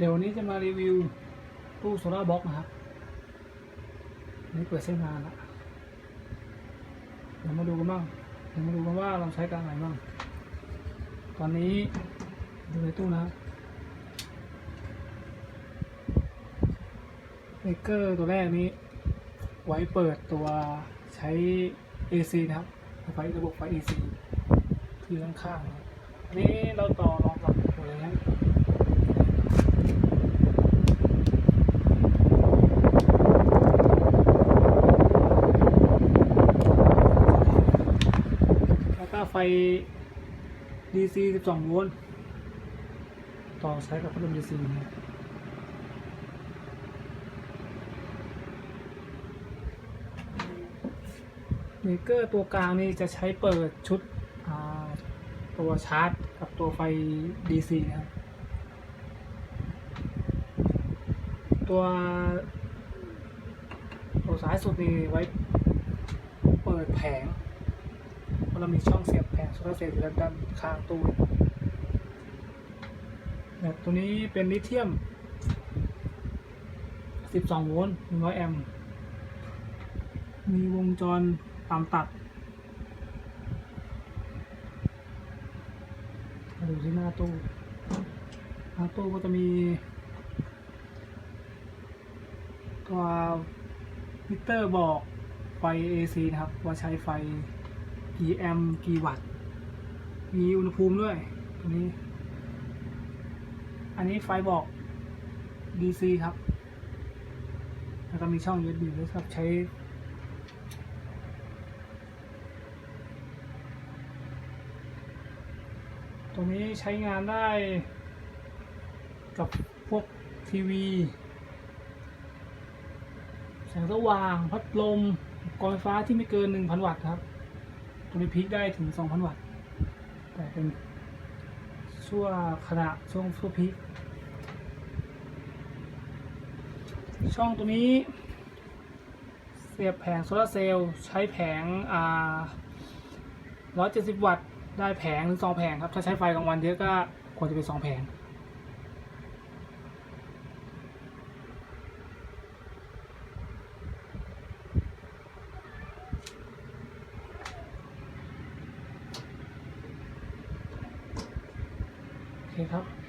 เดี๋ยววันนี้จะมารีวิวตู้โซล่าร์บ็อกนะครับ นี่เปิดใช้งานละเดี๋ยวมาดูกันบ้างเดี๋ยวมาดูกันว่าเราใช้การไหนบ้าง ตอนนี้ดูในตู้นะเบเกอร์ตัวแรกนี้ ไว้เปิดตัวใช้ AC นะครับ ไฟระบบไฟ AC ที่อยู่ข้างๆนี้เราต่อรองกับตัวแรง แล้วก็ไฟ DC 12 โวลต์ ต่อใช้กับพัดลม DC นะครับเมเกอร์ตัวกลางนี่จะใช้เปิดชุดตัวชาร์จกับตัวไฟ DC นะครับ ตัวตัวซ้ายสุดนี่ไว้เปิดแผง เพราะเรามีช่องเสียบแผงโซลาร์เซลล์อยู่ด้านข้างตู้แบบตัวนี้เป็นลิเธียม 12 โวลต์ 100 แอมป์ มีวงจรตามตัด มาดูที่หน้าตู้ หน้าตู้ก็จะมี ตัวมิเตอร์บอกไฟ AC นะครับ ว่าใช้ไฟ กี่แอมป์กี่วัตต์ มีอุณหภูมิด้วยตัวนี้ อันนี้ไฟบอก DC ครับ แล้วก็มีช่อง USB ด้วยครับ ใช้ ตัวนี้ใช้งานได้กับพวกทีวี แสงสว่าง พัดลมกรไฟฟ้าที่ไม่เกิน 1,000 วัตต์ครับ ตัวนี้พีคได้ถึง 2,000 วัตต์ แต่เป็นช่วงขณะช่วงช่วงพีคช่องตัวนี้ เสียบแผงโซลาเซลล์ใช้แผงอ่า170 วัตต์ ได้แผงหรือสองแผงครับ ถ้าใช้ไฟกลางวันเยอะก็ควรจะเป็นสองแผง เคครับ